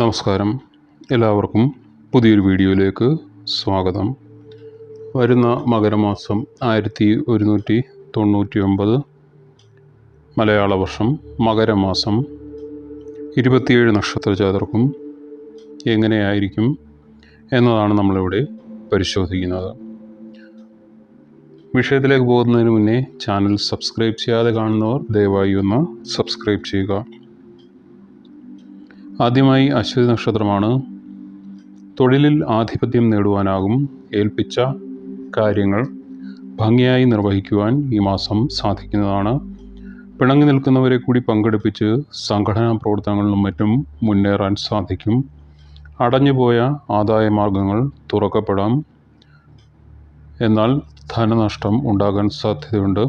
നമസ്കാരം. എല്ലാവർക്കും പുതിയൊരു വീഡിയോയിലേക്ക് സ്വാഗതം. വരുന്ന മകരമാസം ആയിരത്തി ഒരുന്നൂറ്റി തൊണ്ണൂറ്റി ഒമ്പത് മലയാള വർഷം മകരമാസം. ഇരുപത്തിയേഴ് നക്ഷത്ര ജാതർക്കും എങ്ങനെയായിരിക്കും എന്നതാണ് നമ്മളിവിടെ പരിശോധിക്കുന്നത്. വിഷയത്തിലേക്ക് പോകുന്നതിന് മുന്നേ ചാനൽ സബ്സ്ക്രൈബ് ചെയ്യാതെ കാണുന്നവർ ദയവായി ഒന്ന് സബ്സ്ക്രൈബ് ചെയ്യുക. ആദ്യമായി അശ്വതി നക്ഷത്രമാണ്. തൊഴിലിൽ ആധിപത്യം നേടുവാനാകും ഏൽപ്പിച്ച കാര്യങ്ങൾ ഭംഗിയായി നിർവഹിക്കുവാൻ ഈ മാസം സാധിക്കുന്നതാണ്. പിണങ്ങി നിൽക്കുന്നവരെ കൂടി പങ്കെടുപ്പിച്ച് സംഘടനാ പ്രവർത്തനങ്ങളിലും മറ്റും മുന്നേറാൻ സാധിക്കും. അടഞ്ഞുപോയ ആദായ മാർഗങ്ങൾ തുറക്കപ്പെടാം. എന്നാൽ ധനനഷ്ടം ഉണ്ടാകാൻ സാധ്യതയുണ്ട്.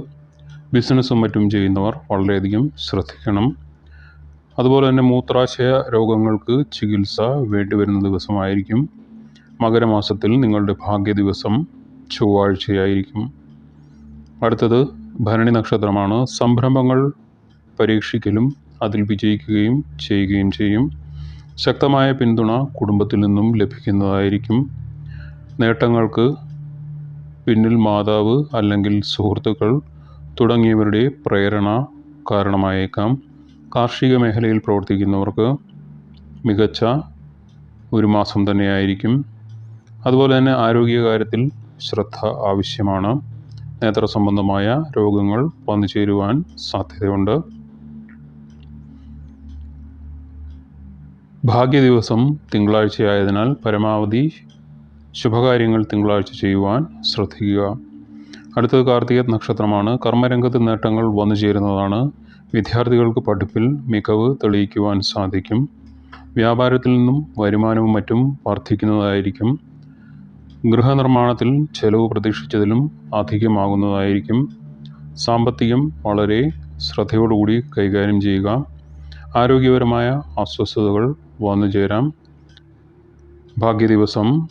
ബിസിനസ്സും മറ്റും ചെയ്യുന്നവർ വളരെയധികം ശ്രദ്ധിക്കണം. അതുപോലെ തന്നെ മൂത്രാശയ രോഗങ്ങൾക്ക് ചികിത്സ വേണ്ടിവരുന്ന ദിവസമായിരിക്കും. മകരമാസത്തിൽ നിങ്ങളുടെ ഭാഗ്യ ദിവസം ചൊവ്വാഴ്ചയായിരിക്കും. അടുത്തത് ഭരണി നക്ഷത്രമാണ്. സംരംഭങ്ങൾ പരീക്ഷിക്കലും അതിൽ വിജയിക്കുകയും ചെയ്യുകയും ചെയ്യും. ശക്തമായ പിന്തുണ കുടുംബത്തിൽ നിന്നും ലഭിക്കുന്നതായിരിക്കും. നേട്ടങ്ങൾക്ക് പിന്നിൽ മാതാവ് അല്ലെങ്കിൽ സുഹൃത്തുക്കൾ തുടങ്ങിയവരുടെ പ്രേരണ കാരണമായേക്കാം. കാർഷിക മേഖലയിൽ പ്രവർത്തിക്കുന്നവർക്ക് മികച്ച ഒരു മാസം തന്നെയായിരിക്കും. അതുപോലെ തന്നെ ആരോഗ്യകാര്യത്തിൽ ശ്രദ്ധ ആവശ്യമാണ്. നേത്ര സംബന്ധമായ രോഗങ്ങൾ വന്നു ചേരുവാൻ സാധ്യതയുണ്ട്. ഭാഗ്യ ദിവസം തിങ്കളാഴ്ചയായതിനാൽ പരമാവധി ശുഭകാര്യങ്ങൾ തിങ്കളാഴ്ച ചെയ്യുവാൻ ശ്രദ്ധിക്കുക. അടുത്തത് കാർത്തിക നക്ഷത്രമാണ്. കർമ്മരംഗത്ത് നേട്ടങ്ങൾ വന്നു ചേരുന്നതാണ്. വിദ്യാർത്ഥികൾക്ക് പഠിപ്പിൽ മികവ് തെളിയിക്കുവാൻ സാധിക്കും. വ്യാപാരത്തിൽ നിന്നും വരുമാനവും മറ്റും വർദ്ധിക്കുന്നതായിരിക്കും. ഗൃഹനിർമ്മാണത്തിൽ ചെലവ് പ്രതീക്ഷിച്ചതിലും അധികമാകുന്നതായിരിക്കും. സാമ്പത്തികം വളരെ ശ്രദ്ധയോടുകൂടി കൈകാര്യം ചെയ്യുക. ആരോഗ്യപരമായ അസ്വസ്ഥതകൾ വന്നു ചേരാം. ഭാഗ്യ ദിവസം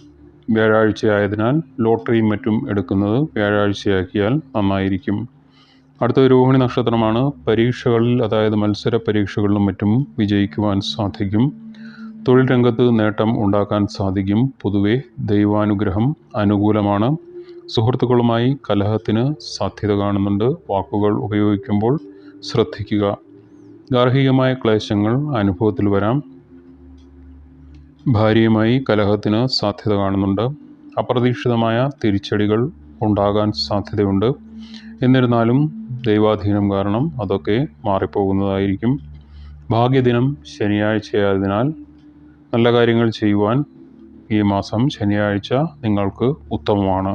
വ്യാഴാഴ്ചയായതിനാൽ ലോട്ടറിയും മറ്റും എടുക്കുന്നത് വ്യാഴാഴ്ചയാക്കിയാൽ നന്നായിരിക്കും. അടുത്ത രോഹിണി നക്ഷത്രമാണ്. പരീക്ഷകളിൽ അതായത് മത്സര പരീക്ഷകളിലും മറ്റും വിജയിക്കുവാൻ സാധിക്കും. തൊഴിൽ രംഗത്ത് നേട്ടം ഉണ്ടാക്കാൻ സാധിക്കും. പൊതുവെ ദൈവാനുഗ്രഹം അനുകൂലമാണ്. സുഹൃത്തുക്കളുമായി കലഹത്തിന് സാധ്യത കാണുന്നുണ്ട്. വാക്കുകൾ ഉപയോഗിക്കുമ്പോൾ ശ്രദ്ധിക്കുക. ഗാർഹികമായ ക്ലേശങ്ങൾ അനുഭവത്തിൽ വരാം. ഭാര്യയുമായി കലഹത്തിന് സാധ്യത കാണുന്നുണ്ട്. അപ്രതീക്ഷിതമായ തിരിച്ചടികൾ ഉണ്ടാകാൻ സാധ്യതയുണ്ട്. എന്നിരുന്നാലും ദൈവാധീനം കാരണം അതൊക്കെ മാറിപ്പോകുന്നതായിരിക്കും. ഭാഗ്യദിനം ശനിയാഴ്ചയായതിനാൽ നല്ല കാര്യങ്ങൾ ചെയ്യുവാൻ ഈ മാസം ശനിയാഴ്ച നിങ്ങൾക്ക് ഉത്തമമാണ്.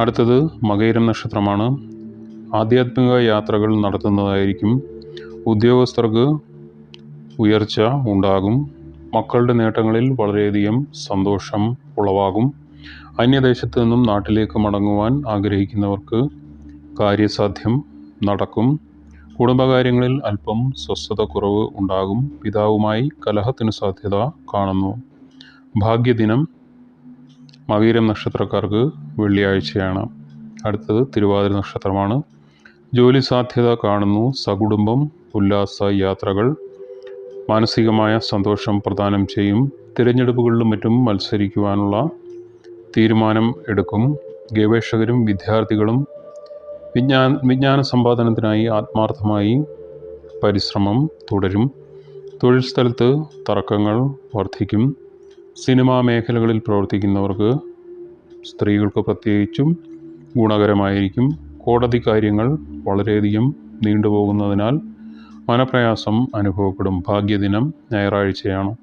അടുത്തത് മകയിരം നക്ഷത്രമാണ്. ആധ്യാത്മിക യാത്രകൾ നടത്തുന്നതായിരിക്കും. ഉദ്യോഗസ്ഥർക്ക് ഉയർച്ച ഉണ്ടാകും. മക്കളുടെ നേട്ടങ്ങളിൽ വളരെയധികം സന്തോഷം ഉളവാകും. അന്യദേശത്തു നിന്നും നാട്ടിലേക്ക് മടങ്ങുവാൻ ആഗ്രഹിക്കുന്നവർക്ക് കാര്യസാധ്യം നടക്കും. കുടുംബകാര്യങ്ങളിൽ അല്പം സ്വസ്ഥത കുറവ് ഉണ്ടാകും. പിതാവുമായി കലഹത്തിന് സാധ്യത കാണുന്നു. ഭാഗ്യദിനം മകീരം നക്ഷത്രക്കാർക്ക് വെള്ളിയാഴ്ചയാണ്. അടുത്തത് തിരുവാതിര നക്ഷത്രമാണ്. ജോലി സാധ്യത കാണുന്നു. സകുടുംബം ഉല്ലാസ യാത്രകൾ മാനസികമായ സന്തോഷം പ്രദാനം ചെയ്യും. തിരഞ്ഞെടുപ്പുകളിലും മറ്റും മത്സരിക്കുവാനുള്ള തീരുമാനം എടുക്കും. ഗവേഷകരും വിദ്യാർത്ഥികളും വിജ്ഞാന വിജ്ഞാന സമ്പാദനത്തിനായി ആത്മാർത്ഥമായി പരിശ്രമം തുടരും. തൊഴിൽ സ്ഥലത്ത് തർക്കങ്ങൾ വർദ്ധിക്കും. സിനിമാ മേഖലകളിൽ പ്രവർത്തിക്കുന്നവർക്ക് സ്ത്രീകൾക്ക് പ്രത്യേകിച്ചും ഗുണകരമായിരിക്കും. കോടതി കാര്യങ്ങൾ വളരെയധികം നീണ്ടുപോകുന്നതിനാൽ മനപ്രയാസം അനുഭവപ്പെടും. ഭാഗ്യദിനം ഞായറാഴ്ചയാണ്.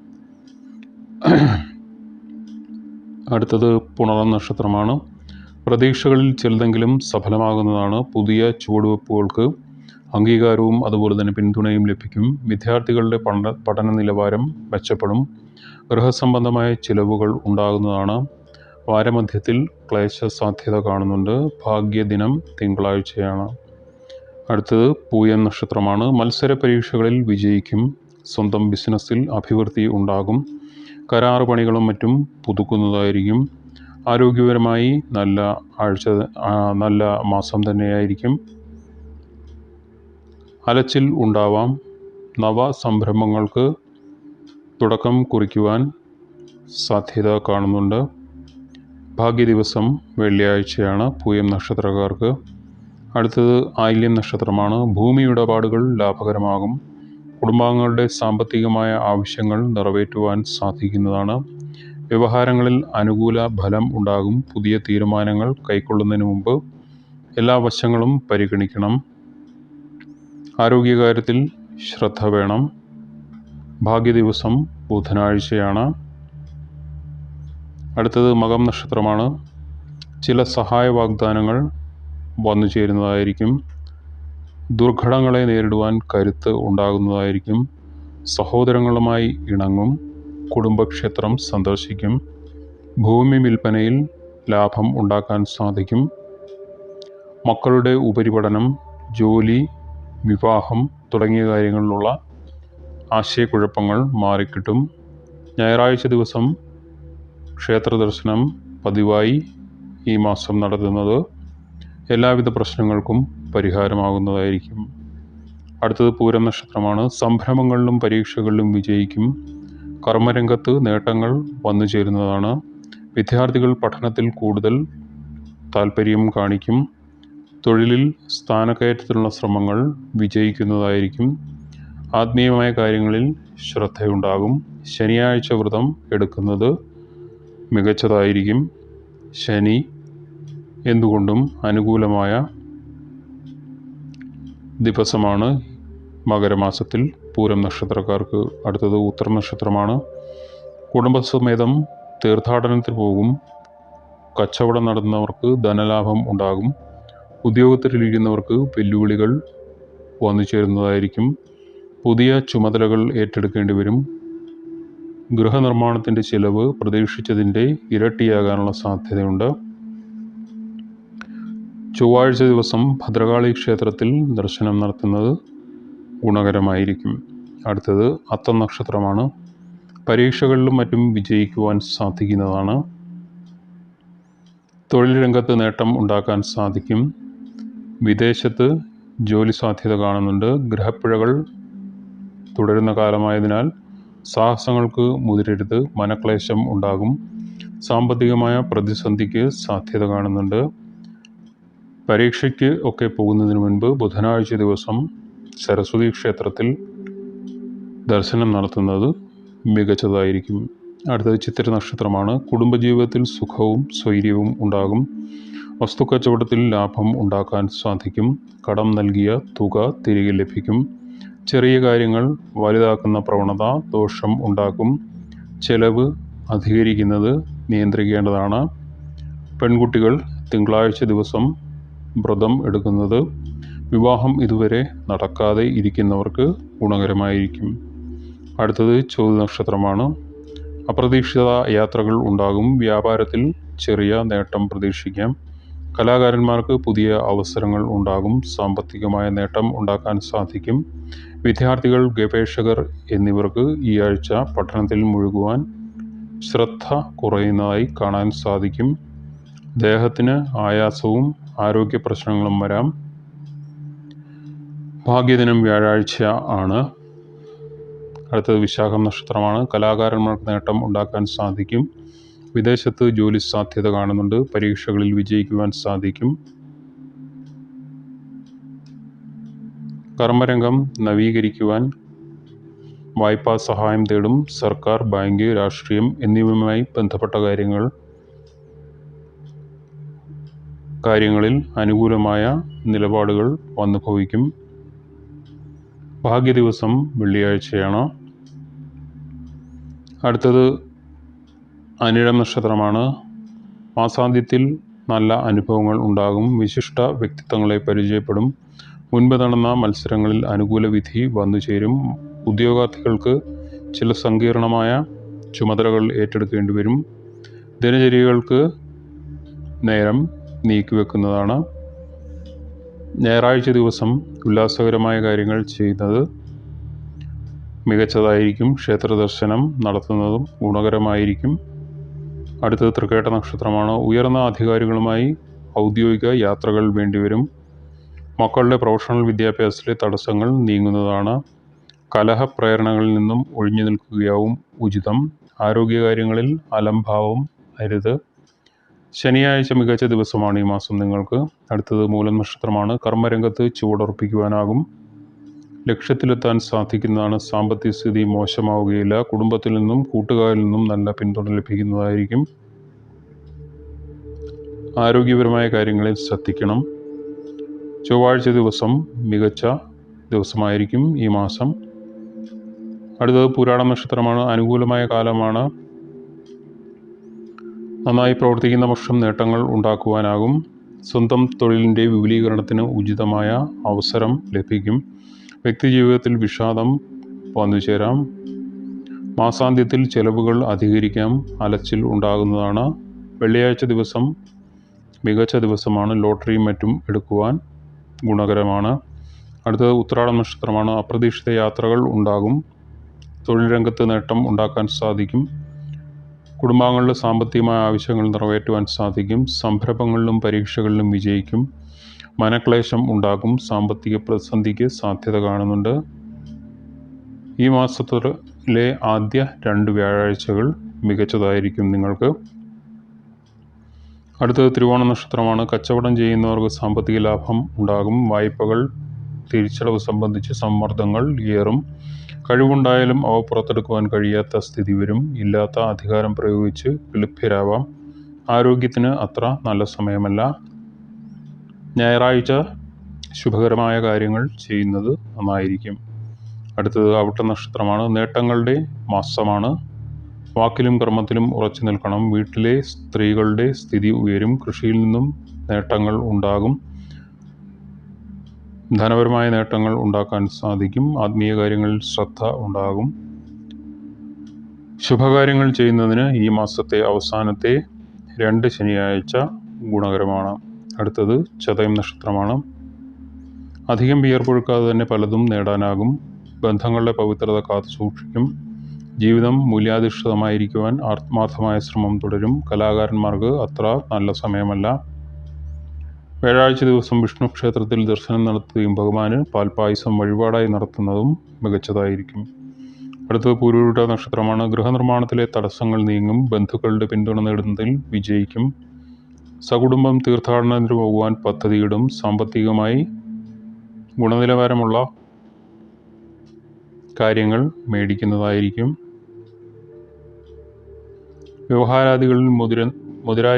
അടുത്തത് പുണർ നക്ഷത്രമാണ് പ്രതീക്ഷകളിൽ ചിലതെങ്കിലും സഫലമാകുന്നതാണ് പുതിയ ചുവടുവെപ്പുകൾക്ക് അംഗീകാരവും അതുപോലെ തന്നെ പിന്തുണയും ലഭിക്കും. വിദ്യാർത്ഥികളുടെ പഠന പഠന നിലവാരം മെച്ചപ്പെടും. ഗൃഹസംബന്ധമായ ചിലവുകൾ ഉണ്ടാകുന്നതാണ്. വാരമധ്യത്തിൽ ക്ലേശ സാധ്യത കാണുന്നുണ്ട്. ഭാഗ്യദിനം തിങ്കളാഴ്ചയാണ്. അടുത്തത് പൂയം നക്ഷത്രമാണ്. മത്സര പരീക്ഷകളിൽ വിജയിക്കും. സ്വന്തം ബിസിനസ്സിൽ അഭിവൃദ്ധി ഉണ്ടാകും. കരാർ പണികളും മറ്റും പുതുക്കുന്നതായിരിക്കും. ആരോഗ്യപരമായി നല്ല ആഴ്ച നല്ല മാസം തന്നെയായിരിക്കും. അലച്ചിൽ ഉണ്ടാവാം. നവ സംരംഭങ്ങൾക്ക് തുടക്കം കുറിക്കുവാൻ സാധ്യത കാണുന്നുണ്ട്. ഭാഗ്യ ദിവസം വെള്ളിയാഴ്ചയാണ് പൂയം നക്ഷത്രക്കാർക്ക്. അടുത്തത് ആയില്യം നക്ഷത്രമാണ്. ഭൂമി ഇടപാടുകൾ ലാഭകരമാകും. കുടുംബാംഗങ്ങളുടെ സാമ്പത്തികമായ ആവശ്യങ്ങൾ നിറവേറ്റുവാൻ സാധിക്കുന്നതാണ്. വ്യവഹാരങ്ങളിൽ അനുകൂല ഫലം ഉണ്ടാകും. പുതിയ തീരുമാനങ്ങൾ കൈക്കൊള്ളുന്നതിന് മുമ്പ് എല്ലാ വശങ്ങളും പരിഗണിക്കണം. ആരോഗ്യകാര്യത്തിൽ ശ്രദ്ധ വേണം. ഭാഗ്യ ദിവസം ബുധനാഴ്ചയാണ്. അടുത്തത് മകം നക്ഷത്രമാണ്. ചില സഹായ വാഗ്ദാനങ്ങൾ വന്നു ചേരുന്നതായിരിക്കും. ദുർഘടങ്ങളെ നേരിടുവാൻ കരുത്ത് ഉണ്ടാകുന്നതായിരിക്കും. സഹോദരങ്ങളുമായി ഇണങ്ങും. കുടുംബക്ഷേത്രം സന്ദർശിക്കും. ഭൂമി വിൽപ്പനയിൽ ലാഭം ഉണ്ടാക്കാൻ സാധിക്കും. മക്കളുടെ ഉപരിപഠനം ജോലി വിവാഹം തുടങ്ങിയ കാര്യങ്ങളിലുള്ള ആശയക്കുഴപ്പങ്ങൾ മാറിക്കിട്ടും. ഞായറാഴ്ച ദിവസം ക്ഷേത്ര ദർശനം പതിവായി ഈ മാസം നടത്തുന്നത് എല്ലാവിധ പ്രശ്നങ്ങൾക്കും പരിഹാരമാകുന്നതായിരിക്കും. അടുത്തത് പൂരം നക്ഷത്രമാണ്. സംരംഭങ്ങളിലും പരീക്ഷകളിലും വിജയിക്കും. കർമ്മരംഗത്ത് നേട്ടങ്ങൾ വന്നു ചേരുന്നതാണ്. വിദ്യാർത്ഥികൾ പഠനത്തിൽ കൂടുതൽ താല്പര്യം കാണിക്കും. തൊഴിലിൽ സ്ഥാനക്കയറ്റത്തിനുള്ള ശ്രമങ്ങൾ വിജയിക്കുന്നതായിരിക്കും. ആത്മീയമായ കാര്യങ്ങളിൽ ശ്രദ്ധയുണ്ടാകും. ശനിയാഴ്ച വ്രതം എടുക്കുന്നത് മികച്ചതായിരിക്കും. ശനി എന്തുകൊണ്ടും അനുകൂലമായ ദിവസമാണ് മകരമാസത്തിൽ. പൂരം നക്ഷത്രക്കാർക്ക് അടുത്തത് ഉത്തര നക്ഷത്രമാണ്. കുടുംബസമേതം തീർത്ഥാടനത്തിന് പോകും. കച്ചവടം നടത്തുന്നവർക്ക് ധനലാഭം ഉണ്ടാകും. ഉദ്യോഗത്തിലിരിക്കുന്നവർക്ക് വെല്ലുവിളികൾ വന്നു ചേരുന്നതായിരിക്കും. പുതിയ ചുമതലകൾ ഏറ്റെടുക്കേണ്ടി വരും. ഗൃഹനിർമ്മാണത്തിന്റെ ചിലവ് പ്രതീക്ഷിച്ചതിന്റെ ഇരട്ടിയാകാനുള്ള സാധ്യതയുണ്ട്. ചൊവ്വാഴ്ച ദിവസം ഭദ്രകാളി ക്ഷേത്രത്തിൽ ദർശനം നടത്തുന്നത് ഗുണകരമായിരിക്കും. അടുത്തത് അത്തം നക്ഷത്രമാണ്. പരീക്ഷകളിലും മറ്റും വിജയിക്കുവാൻ സാധിക്കുന്നതാണ്. തൊഴിൽ രംഗത്ത് നേട്ടം ഉണ്ടാക്കാൻ സാധിക്കും. വിദേശത്ത് ജോലി സാധ്യത കാണുന്നുണ്ട്. ഗ്രഹപ്പിഴകൾ തുടരുന്ന കാലമായതിനാൽ സാഹസങ്ങൾക്ക് മുതിരരുത് മനക്ലേശം ഉണ്ടാകും. സാമ്പത്തികമായ പ്രതിസന്ധിക്ക് സാധ്യത കാണുന്നുണ്ട്. പരീക്ഷയ്ക്ക് ഒക്കെ പോകുന്നതിന് മുൻപ് ബുധനാഴ്ച ദിവസം സരസ്വതി ക്ഷേത്രത്തിൽ ദർശനം നടത്തുന്നത് മികച്ചതായിരിക്കും. അടുത്തത് ചിത്ര നക്ഷത്രമാണ്. കുടുംബജീവിതത്തിൽ സുഖവും സ്വൈര്യവും ഉണ്ടാകും. വസ്തുക്കച്ചവടത്തിൽ ലാഭം ഉണ്ടാക്കാൻ സാധിക്കും. കടം നൽകിയ തുക തിരികെ ലഭിക്കും. ചെറിയ കാര്യങ്ങൾ വലുതാക്കുന്ന പ്രവണത ദോഷം ഉണ്ടാക്കും. ചെലവ് അധികരിക്കുന്നത് നിയന്ത്രിക്കേണ്ടതാണ്. പെൺകുട്ടികൾ തിങ്കളാഴ്ച ദിവസം വ്രതം എടുക്കുന്നത് വിവാഹം ഇതുവരെ നടക്കാതെ ഇരിക്കുന്നവർക്ക് ഗുണകരമായിരിക്കും. അടുത്തത് ചോദ്യ നക്ഷത്രമാണ് അപ്രതീക്ഷിത യാത്രകൾ ഉണ്ടാകും. വ്യാപാരത്തിൽ ചെറിയ നേട്ടം പ്രതീക്ഷിക്കാം. കലാകാരന്മാർക്ക് പുതിയ അവസരങ്ങൾ ഉണ്ടാകും. സാമ്പത്തികമായ നേട്ടം ഉണ്ടാക്കാൻ സാധിക്കും. വിദ്യാർത്ഥികൾ ഗവേഷകർ എന്നിവർക്ക് ഈ ആഴ്ച പഠനത്തിൽ മുഴുകുവാൻ ശ്രദ്ധ കുറയുന്നതായി കാണാൻ സാധിക്കും. ദേഹത്തിന് ആയാസവും ആരോഗ്യ പ്രശ്നങ്ങളും വരാം. ഭാഗ്യദിനം വ്യാഴാഴ്ച ആണ്. അടുത്തത് വിശാഖം നക്ഷത്രമാണ്. കലാകാരന്മാർക്ക് നേട്ടം ഉണ്ടാക്കാൻ സാധിക്കും. വിദേശത്ത് ജോലി സാധ്യത കാണുന്നുണ്ട്. പരീക്ഷകളിൽ വിജയിക്കുവാൻ സാധിക്കും. കർമ്മരംഗം നവീകരിക്കുവാൻ വായ്പാ സഹായം തേടും. സർക്കാർ ബാങ്ക് രാഷ്ട്രീയം എന്നിവയുമായി ബന്ധപ്പെട്ട കാര്യങ്ങൾ കാര്യങ്ങളിൽ അനുകൂലമായ നിലപാടുകൾ വന്നു ഭവിക്കും ഭാഗ്യ ദിവസം വെള്ളിയാഴ്ചയാണ്? അടുത്തത് അനിഴം നക്ഷത്രമാണ്. മാസാന്ത്യത്തിൽ നല്ല അനുഭവങ്ങൾ ഉണ്ടാകും. വിശിഷ്ട വ്യക്തിത്വങ്ങളെ പരിചയപ്പെടും. മുൻപ് നടന്ന മത്സരങ്ങളിൽ അനുകൂല വിധി വന്നു ചേരും. ഉദ്യോഗാർത്ഥികൾക്ക് ചില സങ്കീർണമായ ചുമതലകൾ ഏറ്റെടുക്കേണ്ടി വരും. ദിനചര്യകൾക്ക് നേരം നീക്കിവെക്കുന്നതാണ്. ഞായറാഴ്ച ദിവസം ഉല്ലാസകരമായ കാര്യങ്ങൾ ചെയ്യുന്നത് മികച്ചതായിരിക്കും. ക്ഷേത്ര ദർശനം നടത്തുന്നതും ഗുണകരമായിരിക്കും. അടുത്തത് തൃക്കേട്ട നക്ഷത്രമാണ്. ഉയർന്ന അധികാരികളുമായി ഔദ്യോഗിക യാത്രകൾ വേണ്ടിവരും. മക്കളുടെ പ്രൊഫഷണൽ വിദ്യാഭ്യാസത്തിലെ തടസ്സങ്ങൾ നീങ്ങുന്നതാണ്. കലഹപ്രേരണകളിൽ നിന്നും ഒഴിഞ്ഞു നിൽക്കുകയാവും ഉചിതം. ആരോഗ്യകാര്യങ്ങളിൽ അലംഭാവം അരുത്. ശനിയാഴ്ച മികച്ച ദിവസമാണ് ഈ മാസം നിങ്ങൾക്ക്. അടുത്തത് മൂലം നക്ഷത്രമാണ്. കർമ്മരംഗത്ത് ചുവടുറപ്പിക്കുവാനാകും. ലക്ഷ്യത്തിലെത്താൻ സാധിക്കുന്നതാണ്. സാമ്പത്തിക സ്ഥിതി മോശമാവുകയില്ല. കുടുംബത്തിൽ നിന്നും കൂട്ടുകാരിൽ നിന്നും നല്ല പിന്തുണ ലഭിക്കുന്നതായിരിക്കും. ആരോഗ്യപരമായ കാര്യങ്ങളിൽ ശ്രദ്ധിക്കണം. ചൊവ്വാഴ്ച ദിവസം മികച്ച ദിവസമായിരിക്കും ഈ മാസം. അടുത്തത് പുരാണ നക്ഷത്രമാണ്. അനുകൂലമായ കാലമാണ്. നന്നായി പ്രവർത്തിക്കുന്ന പക്ഷം നേട്ടങ്ങൾ ഉണ്ടാക്കുവാനാകും. സ്വന്തം തൊഴിലിന്റെ വിപുലീകരണത്തിന് ഉചിതമായ അവസരം ലഭിക്കും. വ്യക്തിജീവിതത്തിൽ വിഷാദം വന്നു ചേരാം. മാസാന്ത്യത്തിൽ ചെലവുകൾ അധികരിക്കാം. അലച്ചിൽ ഉണ്ടാകുന്നതാണ്. വെള്ളിയാഴ്ച ദിവസം മികച്ച ദിവസമാണ്. ലോട്ടറിയും മറ്റും എടുക്കുവാൻ ഗുണകരമാണ്. അടുത്തത് ഉത്രാടം നക്ഷത്രമാണ്. അപ്രതീക്ഷിത യാത്രകൾ ഉണ്ടാകും. തൊഴിൽ രംഗത്ത് നേട്ടം ഉണ്ടാക്കാൻ സാധിക്കും. കുടുംബാംഗങ്ങളുടെ സാമ്പത്തികമായ ആവശ്യങ്ങൾ നിറവേറ്റുവാൻ സാധിക്കും. സംരംഭങ്ങളിലും പരീക്ഷകളിലും വിജയിക്കും. മനക്ലേശം ഉണ്ടാകും. സാമ്പത്തിക പ്രതിസന്ധിക്ക് സാധ്യത കാണുന്നുണ്ട്. ഈ മാസത്തിലെ ആദ്യ രണ്ട് വ്യാഴാഴ്ചകൾ മികച്ചതായിരിക്കും നിങ്ങൾക്ക്. അടുത്തത് തിരുവോണ നക്ഷത്രമാണ് കച്ചവടം ചെയ്യുന്നവർക്ക് സാമ്പത്തിക ലാഭം ഉണ്ടാകും. വായ്പകൾ തിരിച്ചടവ് സംബന്ധിച്ച് സമ്മർദ്ദങ്ങൾ ഏറും. കഴിവുണ്ടായാലും അവ പുറത്തെടുക്കുവാൻ കഴിയാത്ത സ്ഥിതി വരും. ഇല്ലാത്ത അധികാരം പ്രയോഗിച്ച് ലഭ്യരാവാം ആരോഗ്യത്തിന് അത്ര നല്ല സമയമല്ല. ഞായറാഴ്ച ശുഭകരമായ കാര്യങ്ങൾ ചെയ്യുന്നത് നന്നായിരിക്കും. അടുത്തത് അവിട്ട നക്ഷത്രമാണ്. നേട്ടങ്ങളുടെ മാസമാണ്. വാക്കിലും കർമ്മത്തിലും ഉറച്ചു നിൽക്കണം. വീട്ടിലെ സ്ത്രീകളുടെ സ്ഥിതി ഉയരും. കൃഷിയിൽ നിന്നും നേട്ടങ്ങൾ ഉണ്ടാകും. ധനപരമായ നേട്ടങ്ങൾ ഉണ്ടാക്കാൻ സാധിക്കും. ആത്മീയ കാര്യങ്ങളിൽ ശ്രദ്ധ ഉണ്ടാകും. ശുഭകാര്യങ്ങൾ ചെയ്യുന്നതിന് ഈ മാസത്തെ അവസാനത്തെ രണ്ട് ശനിയാഴ്ച ഗുണകരമാണ്. അടുത്തത് ചതയം നക്ഷത്രമാണ്. അധികം വിയർപ്പൊഴുക്കാതെ തന്നെ പലതും നേടാനാകും. ബന്ധങ്ങളുടെ പവിത്രത കാത്തു സൂക്ഷിക്കും. ജീവിതം മൂല്യാധിഷ്ഠിതമായിരിക്കുവാൻ ആത്മാർത്ഥമായ ശ്രമം തുടരും. കലാകാരന്മാർക്ക് അത്ര നല്ല സമയമല്ല. വ്യാഴാഴ്ച ദിവസം വിഷ്ണു ക്ഷേത്രത്തിൽ ദർശനം നടത്തുകയും ഭഗവാന് പാൽപ്പായസം വഴിപാടായി നടത്തുന്നതും മികച്ചതായിരിക്കും. അടുത്തത് പൂരൂരുട നക്ഷത്രമാണ്. ഗൃഹനിർമ്മാണത്തിലെ തടസ്സങ്ങൾ നീങ്ങും. ബന്ധുക്കളുടെ പിന്തുണ നേടുന്നതിൽ വിജയിക്കും. സകുടുംബം തീർത്ഥാടനത്തിന് പോകുവാൻ പദ്ധതിയിടും. സാമ്പത്തികമായി ഗുണനിലവാരമുള്ള കാര്യങ്ങൾ മേടിക്കുന്നതായിരിക്കും. വ്യവഹാരാദികളിൽ മുതിര മുതിരാ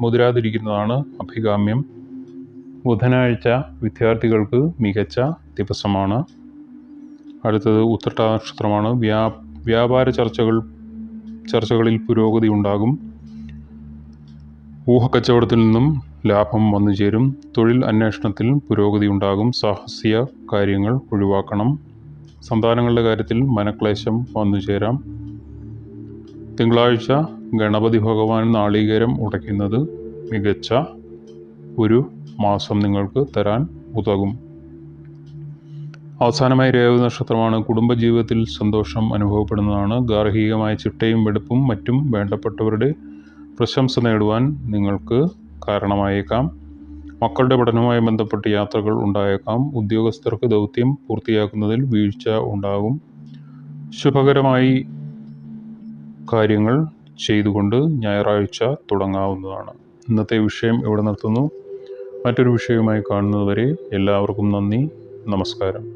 മുതിരാതിരിക്കുന്നതാണ് അഭികാമ്യം. ബുധനാഴ്ച വിദ്യാർത്ഥികൾക്ക് മികച്ച ദിവസമാണ്. അടുത്തത് ഉത്രട്ട നക്ഷത്രമാണ് വ്യാ വ്യാപാര ചർച്ചകൾ ചർച്ചകളിൽ പുരോഗതി ഉണ്ടാകും. ഊഹക്കച്ചവടത്തിൽ നിന്നും ലാഭം വന്നു ചേരും. തൊഴിൽ അന്വേഷണത്തിൽ പുരോഗതി ഉണ്ടാകും. സാഹസിക കാര്യങ്ങൾ ഒഴിവാക്കണം. സന്താനങ്ങളുടെ കാര്യത്തിൽ മനക്ലേശം വന്നു ചേരാം. തിങ്കളാഴ്ച ഗണപതി ഭഗവാൻ നാളികേരം ഉടയ്ക്കുന്നത് മികച്ച ഒരു മാസം നിങ്ങൾക്ക് തരാൻ ഉതകും. അവസാനമായി രേവതി നക്ഷത്രമാണ് കുടുംബജീവിതത്തിൽ സന്തോഷം അനുഭവപ്പെടുന്നതാണ്. ഗാർഹികമായ ചിട്ടയും വെടുപ്പും മറ്റും വേണ്ടപ്പെട്ടവരുടെ പ്രശംസ നേടുവാൻ നിങ്ങൾക്ക് കാരണമായേക്കാം. മക്കളുടെ പഠനവുമായി ബന്ധപ്പെട്ട് യാത്രകൾ ഉണ്ടായേക്കാം. ഉദ്യോഗസ്ഥർക്ക് ദൗത്യം പൂർത്തിയാക്കുന്നതിൽ വീഴ്ച ഉണ്ടാകും. ശുഭകരമായി കാര്യങ്ങൾ ചെയ്തുകൊണ്ട് ഞായറാഴ്ച തുടങ്ങാവുന്നതാണ്. ഇന്നത്തെ വിഷയം ഇവിടെ നിർത്തുന്നു? മറ്റൊരു വിഷയവുമായി കാണുന്നതുവരെ എല്ലാവർക്കും നന്ദി. നമസ്കാരം.